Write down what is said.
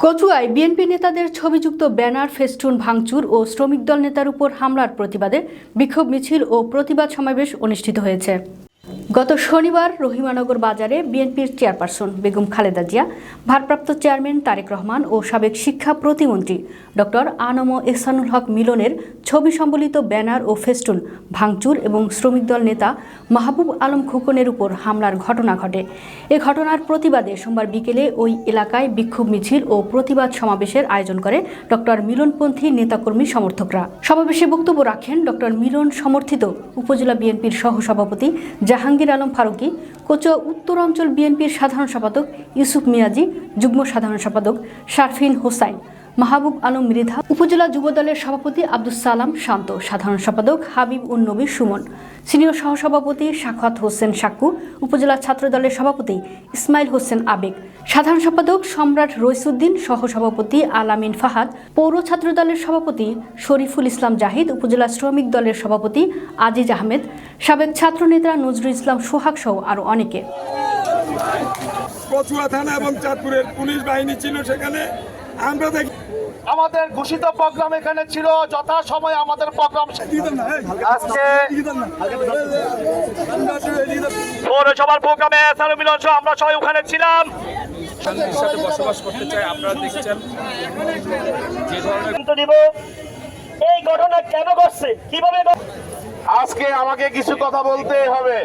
কচুয়ায় BNP নেতাদের ছবিযুক্ত banner, festoon, ভাঙচুর ও শ্রমিক দল নেতার উপর হামলার প্রতিবাদে বিক্ষোভ মিছিল ও প্রতিবাদ সমাবেশ অনুষ্ঠিত হয়েছে। গত শনিবার রহিমানগর বাজারে বিএনপির চেয়ারপারসন বেগম খালেদা জিয়া, ভারপ্রাপ্ত চেয়ারম্যান তারেক রহমান ও সাবেক শিক্ষা প্রতিমন্ত্রী ডক্টর আনম এহসানুল হক মিলনের ছবি সম্বলিত ব্যানার ও ফেস্টুন ভাঙচুর এবং শ্রমিক দল নেতা মাহবুব আলম খোকনের উপর হামলার ঘটনা ঘটে। এ ঘটনার প্রতিবাদে সোমবার বিকেলে ওই এলাকায় বিক্ষোভ মিছিল ও প্রতিবাদ সমাবেশের আয়োজন করে ডক্টর মিলনপন্থী নেতাকর্মী সমর্থকরা। সমাবেশে বক্তব্য রাখেন ডক্টর মিলন সমর্থিত উপজেলা বিএনপির সহসভাপতি জাহাঙ্গীর আলম ফারুকি, কোচুয়া উত্তর অঞ্চল বিএনপির সাধারণ সম্পাদক ইউসুফ মিয়াজি, যুগ্ম সাধারণ সম্পাদক শারফিন হোসাইন। মাহবুব আলম মৃধা, উপজেলা যুবদলের সভাপতি আব্দুস সালাম শান্ত, সাধারণ সম্পাদক হাবিব উন নবী সুমন, সিনিয়র সহসভাপতি সাখাত হোসেন সাক্কু, উপজেলা ছাত্রদলের সভাপতি ইসমাইল হোসেন আবেগ, সাধারণ সম্পাদক সম্রাট রইসুদ্দিন, সহসভাপতি আলামিন ফাহাদ, পৌর ছাত্রদলের সভাপতি শরীফুল ইসলাম জাহিদ, উপজেলা শ্রমিক দলের সভাপতি আজিজ আহমেদ, সাবেক ছাত্রনেতা নজরুল ইসলাম সোহাগ সহ আরও অনেকে। কচুয়া থানা এবং চাঁদপুরের পুলিশ বাহিনী ছিল সেখানে। আমরা দেখি আমাদের ঘোষিত প্রোগ্রাম এখানে ছিল যথা সময় আমাদের প্রোগ্রাম আজকে পৌরসভার প্রোগ্রামে এসআর মিলন আমরা সবাই ওখানে ছিলাম। শান্তির সাথে বসবাস করতে চাই আপনারা দেখছেন যে ধরনের এই ঘটনা কেন ঘটছে? কীভাবে আজকে আমাকে কিছু কথা বলতে হবে।